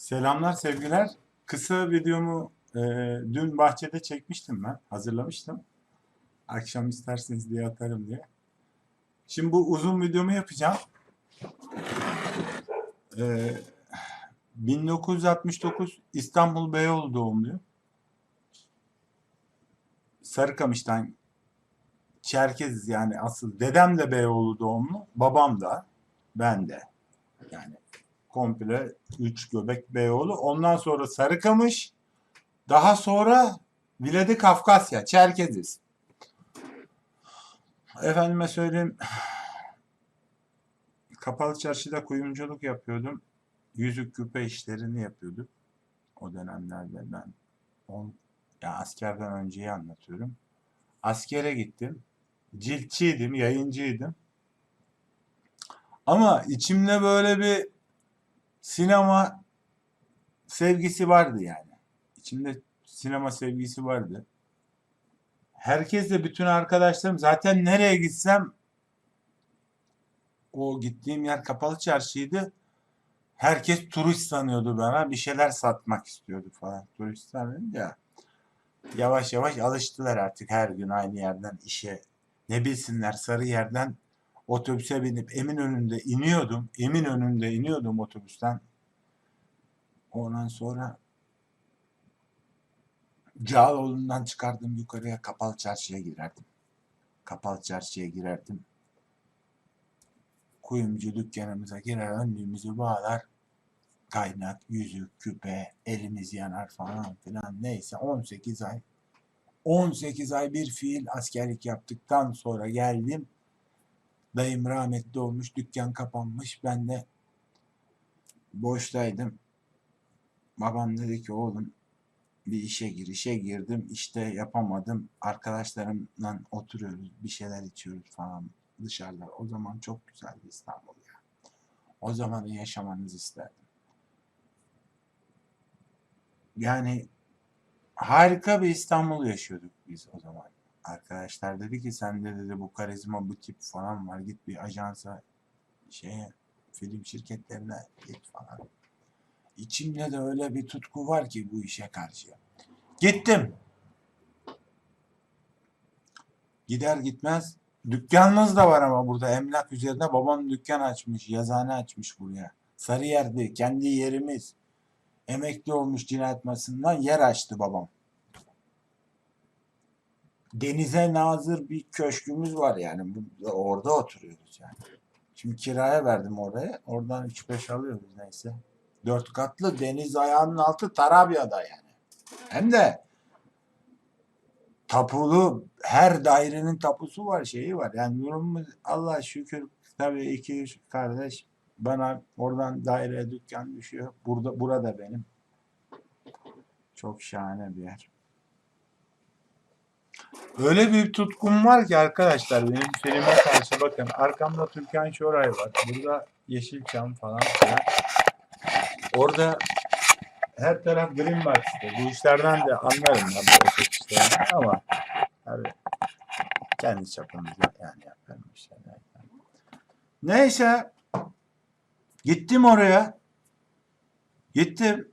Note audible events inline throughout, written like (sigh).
Selamlar, sevgiler. Kısa videomu e, dün bahçede çekmiştim ben. Hazırlamıştım. Akşam isterseniz diye atarım diye. Şimdi bu uzun videomu yapacağım. E, 1969 İstanbul Beyoğlu doğumluyum. Sarıkamış'tan Çerkeziz yani asıl. Dedem de Beyoğlu doğumlu. Babam da. Ben de. Yani komple 3 göbek Beyoğlu. Ondan sonra Sarıkamış. Daha sonra Viledi Kafkasya, Çerkeziz. Efendime söyleyeyim Kapalı çarşıda kuyumculuk yapıyordum. Yüzük küpe işlerini yapıyorduk. O dönemlerde ben on, ya askerden önceyi anlatıyorum. Askere gittim. Ciltçiydim, yayıncıydım. Ama içimde böyle bir sinema sevgisi vardı yani. İçimde sinema sevgisi vardı. Herkesle bütün arkadaşlarım zaten nereye gitsem o gittiğim yer kapalı çarşıydı. Herkes turist sanıyordu bana. Bir şeyler satmak istiyordu falan. Turist sanınca yavaş yavaş alıştılar artık her gün aynı yerden işe. Ne bilsinler sarı yerden otobüse binip emin önünde iniyordum. Emin önünde iniyordum otobüsten. Ondan sonra Cağaloğlu'ndan çıkardım yukarıya kapalı çarşıya girerdim. Kapalı çarşıya girerdim. Kuyumcu dükkanımıza girer önlüğümüzü bağlar. Kaynak, yüzük, küpe, elimiz yanar falan filan neyse 18 ay 18 ay bir fiil askerlik yaptıktan sonra geldim. Dayım rahmetli olmuş, dükkan kapanmış. Ben de boştaydım. Babam dedi ki oğlum bir işe gir. İşe girdim. işte yapamadım. Arkadaşlarımla oturuyoruz. Bir şeyler içiyoruz falan dışarıda. O zaman çok güzeldi İstanbul ya. O zamanı yaşamanızı isterdim. Yani harika bir İstanbul yaşıyorduk biz o zaman. Arkadaşlar dedi ki sende dedi bu karizma bu tip falan var. Git bir ajansa şeye film şirketlerine git falan. İçimde de öyle bir tutku var ki bu işe karşı. Gittim. Gider gitmez dükkanımız da var ama burada emlak üzerinde babam dükkan açmış, yazıhane açmış buraya. Sarıyer'de kendi yerimiz. Emekli olmuş cinayet masasından yer açtı babam. Denize nazır bir köşkümüz var yani. Orada oturuyoruz yani. Şimdi kiraya verdim oraya. Oradan 3-5 alıyoruz neyse. Dört katlı deniz ayağının altı Tarabya'da yani. Hem de tapulu her dairenin tapusu var şeyi var. Yani durumumuz Allah şükür tabii iki kardeş bana oradan daire dükkan düşüyor. Burada burada benim. Çok şahane bir yer. Öyle bir tutkum var ki arkadaşlar benim filme karşı bakın arkamda Türkan Şoray var. Burada Yeşilçam falan filan. Orada her taraf green box işte. Bu işlerden de anlarım ben bu işlerden ama tabii kendi çapımızda yani bir şeyler. Neyse gittim oraya. Gittim.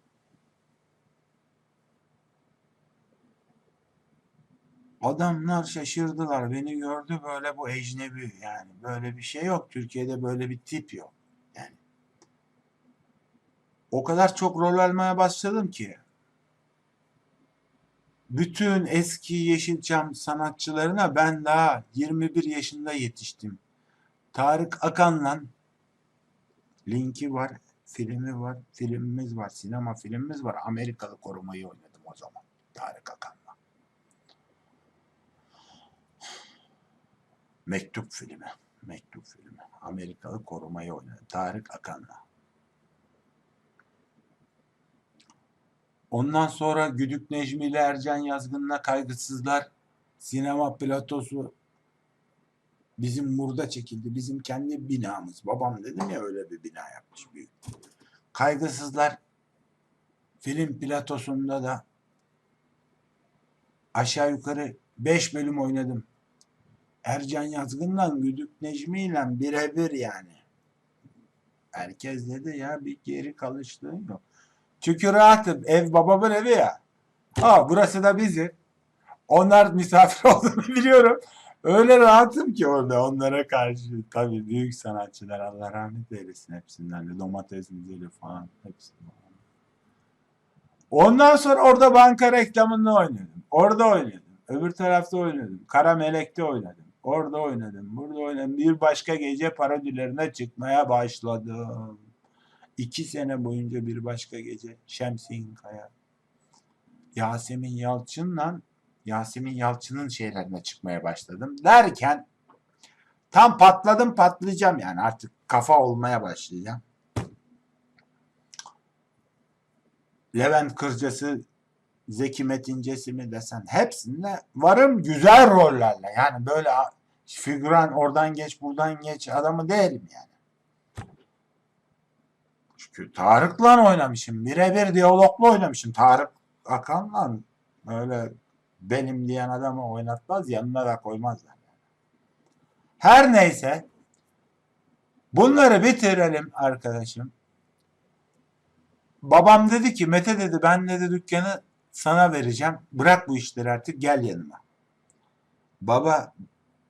Adamlar şaşırdılar. Beni gördü böyle bu ecnebi yani. Böyle bir şey yok. Türkiye'de böyle bir tip yok. Yani o kadar çok rol almaya başladım ki bütün eski Yeşilçam sanatçılarına ben daha 21 yaşında yetiştim. Tarık Akan'la linki var, filmi var, filmimiz var, sinema filmimiz var. Amerikalı korumayı oynadım o zaman Tarık Akan'la. Mektup filmi, mektup filmi. Amerikalı korumayı oynadım Tarık Akan'la. Ondan sonra Güdük Necmi ile Ercan Yazgın'la Kaygısızlar sinema platosu bizim burada çekildi. Bizim kendi binamız. Babam dedim ya öyle bir bina yapmış büyük. Kaygısızlar film platosunda da aşağı yukarı 5 bölüm oynadım. Ercan Yazgın'la Güdük Necmi ile birebir yani. Herkes dedi ya bir geri kalışlığın yok. Çünkü rahatım. Ev babamın evi ya. Ha burası da bizim. Onlar misafir (laughs) olduğunu biliyorum. Öyle rahatım ki orada onlara karşı. Tabii büyük sanatçılar Allah rahmet eylesin hepsinden de. Domates müziği falan hepsi. Ondan sonra orada banka reklamında oynadım. Orada oynadım. Öbür tarafta oynadım. Kara Melek'te oynadım. Orada oynadım. Burada oynadım. Bir başka gece parodilerine çıkmaya başladım. İki sene boyunca bir başka gece. Şemsin Kaya. Yasemin Yalçın'la Yasemin Yalçın'ın şeylerine çıkmaya başladım. Derken tam patladım patlayacağım yani artık kafa olmaya başlayacağım. Levent Kırcası, Zeki Metincesi mi desen hepsinde varım güzel rollerle. Yani böyle figüran oradan geç buradan geç adamı değilim yani. Çünkü Tarık'la oynamışım. Birebir diyaloglu oynamışım. Tarık Akan'la öyle benim diyen adamı oynatmaz yanına da koymazlar. Her neyse bunları bitirelim arkadaşım. Babam dedi ki Mete dedi ben dedi dükkanı sana vereceğim. Bırak bu işleri artık gel yanıma. Baba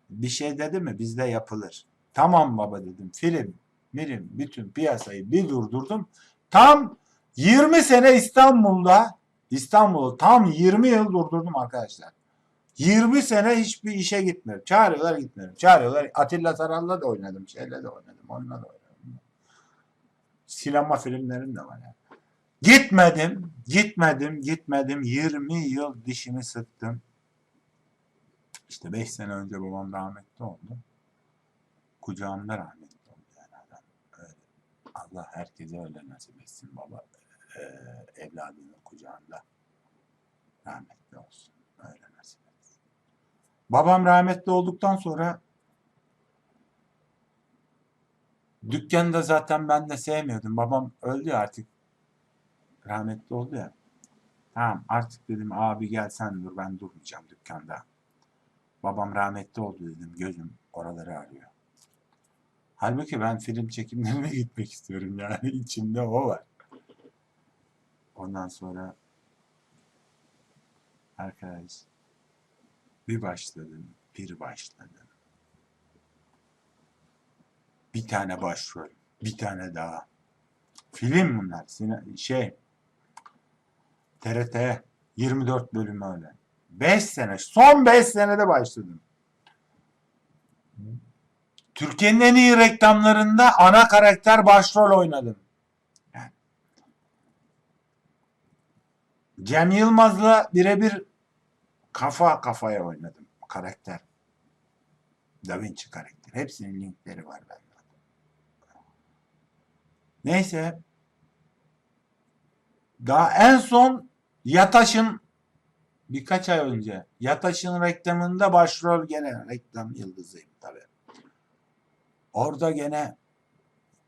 bir şey dedi mi bizde yapılır. Tamam baba dedim. Film, mirim bütün piyasayı bir durdurdum. Tam 20 sene İstanbul'da İstanbul'u tam 20 yıl durdurdum arkadaşlar. 20 sene hiçbir işe gitmiyorum. Çağırıyorlar gitmiyorum. Çağırıyorlar. Atilla Saral'la da oynadım. Şeyle de oynadım. Onunla da oynadım. Sinema filmlerim de var yani. Gitmedim, gitmedim, gitmedim. 20 yıl dişimi sıktım. İşte 5 sene önce babam rahmetli oldu. Kucağımda rahmetli oldu yani adam. Öyle. Allah herkese öyle nasip etsin baba. Ee, evladının kucağında rahmetli olsun. Öyle nasip etsin. Babam rahmetli olduktan sonra dükkanı da zaten ben de sevmiyordum. Babam öldü artık rahmetli oldu ya. Tamam artık dedim abi gel sen dur ben durmayacağım dükkanda. Babam rahmetli oldu dedim gözüm oraları arıyor. Halbuki ben film çekimlerine (laughs) gitmek istiyorum yani içimde o var. Ondan sonra arkadaş bir başladım bir başladım. Bir tane başrol bir tane daha. Film bunlar. Şey TRT 24 bölüm öyle. 5 sene. Son 5 senede başladım. Türkiye'nin en iyi reklamlarında ana karakter başrol oynadım. Cem Yılmaz'la birebir kafa kafaya oynadım karakter. Da Vinci karakter. Hepsinin linkleri var bende. Neyse. Daha en son Yataş'ın birkaç ay önce Yataş'ın reklamında başrol gene reklam yıldızıyım tabii. Orada gene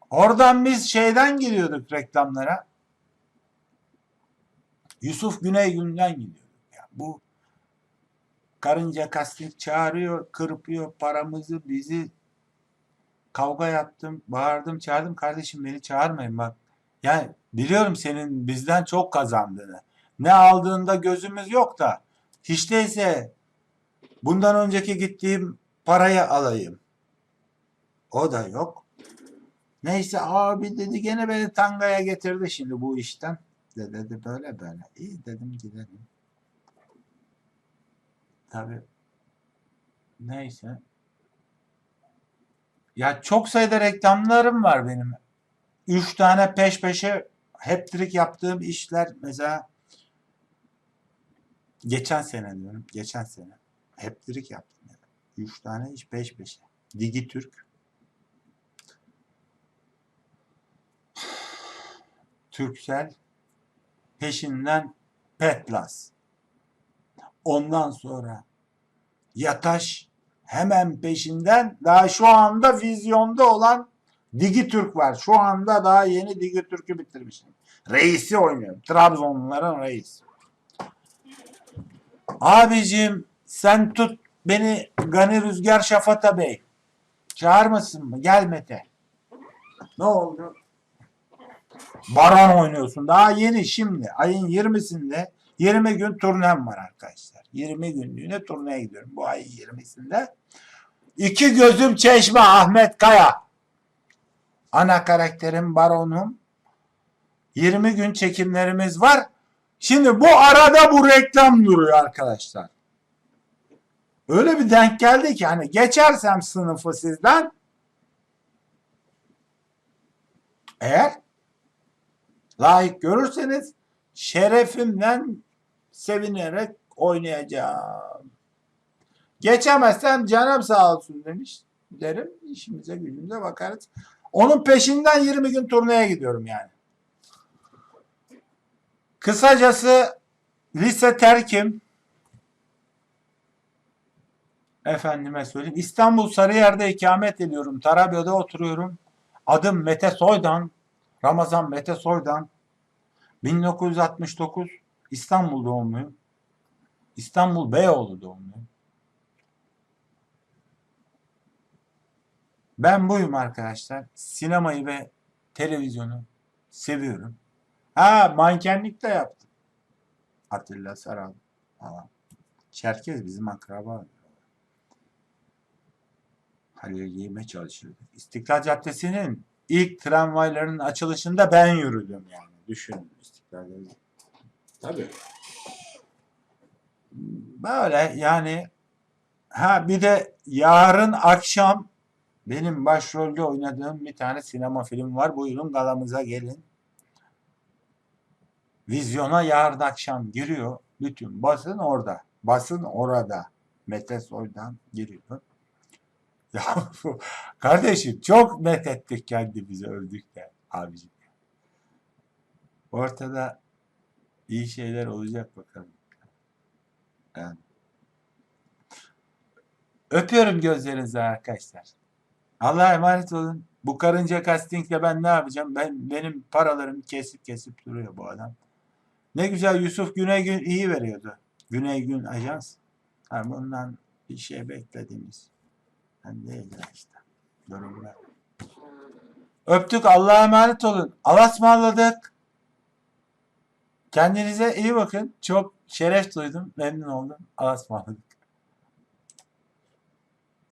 oradan biz şeyden giriyorduk reklamlara. Yusuf Güneygün'den gidiyorduk. Ya bu karınca kastik çağırıyor, kırpıyor paramızı, bizi kavga yaptım, bağırdım, çağırdım. Kardeşim beni çağırmayın bak. Yani biliyorum senin bizden çok kazandığını. Ne aldığında gözümüz yok da hiç değilse bundan önceki gittiğim parayı alayım. O da yok. Neyse abi dedi gene beni tangaya getirdi şimdi bu işten. De dedi böyle böyle. İyi dedim gidelim. Tabii. Neyse. Ya çok sayıda reklamlarım var benim. Üç tane peş peşe hep yaptığım işler mesela geçen sene diyorum. Geçen sene. Hep yaptım. Yani. Üç tane iş peş peşe. Digitürk. Türksel. Peşinden Petlas. Ondan sonra Yataş hemen peşinden daha şu anda vizyonda olan Digitürk var. Şu anda daha yeni Digitürk'ü bitirmişim. Reisi oynuyorum. Trabzonluların reisi. Abicim sen tut beni Gani Rüzgar Şafata Bey. Çağırmasın mı? Gel Mete. Ne oldu? Baron oynuyorsun. Daha yeni şimdi. Ayın 20'sinde 20 gün turnem var arkadaşlar. 20 günlüğüne turneye gidiyorum. Bu ayın 20'sinde. İki gözüm çeşme Ahmet Kaya. Ana karakterim Baron'um. 20 gün çekimlerimiz var. Şimdi bu arada bu reklam duruyor arkadaşlar. Öyle bir denk geldi ki hani geçersem sınıfı sizden eğer layık görürseniz şerefimden sevinerek oynayacağım. Geçemezsem canım sağ olsun demiş derim. İşimize gücümüze bakarız. Onun peşinden 20 gün turneye gidiyorum yani. Kısacası lise terkim. Efendime söyleyeyim. İstanbul Sarıyer'de ikamet ediyorum. Tarabya'da oturuyorum. Adım Mete Soydan. Ramazan Mete Soydan. 1969 İstanbul doğumluyum. İstanbul Beyoğlu doğumluyum. Ben buyum arkadaşlar. Sinemayı ve televizyonu seviyorum. Ha mankenlik de yaptım. Atilla Saral falan. Çerkez bizim akraba. Halil Giyime çalışırdı. İstiklal Caddesi'nin ilk tramvayların açılışında ben yürüdüm yani. Düşünün İstiklal Caddesi. Tabii. Böyle yani ha bir de yarın akşam benim başrolde oynadığım bir tane sinema film var. Buyurun galamıza gelin. Vizyona yarın akşam giriyor. Bütün basın orada. Basın orada. Mete Soy'dan giriyor. (laughs) Ya kardeşim çok methettik kendimizi öldük de abicim. Ortada iyi şeyler olacak bakalım. Yani. Öpüyorum gözlerinizi arkadaşlar. Allah'a emanet olun. Bu karınca casting'le ben ne yapacağım? Ben benim paralarım kesip kesip duruyor bu adam. Ne güzel Yusuf Güney Gün iyi veriyordu. Güney Gün Ajans. Ha, bundan bir şey beklediğimiz. Ben değil ya işte. Durumlar. Öptük. Allah'a emanet olun. Allah'a ısmarladık. Kendinize iyi bakın. Çok şeref duydum. Memnun oldum. Allah'a ısmarladık.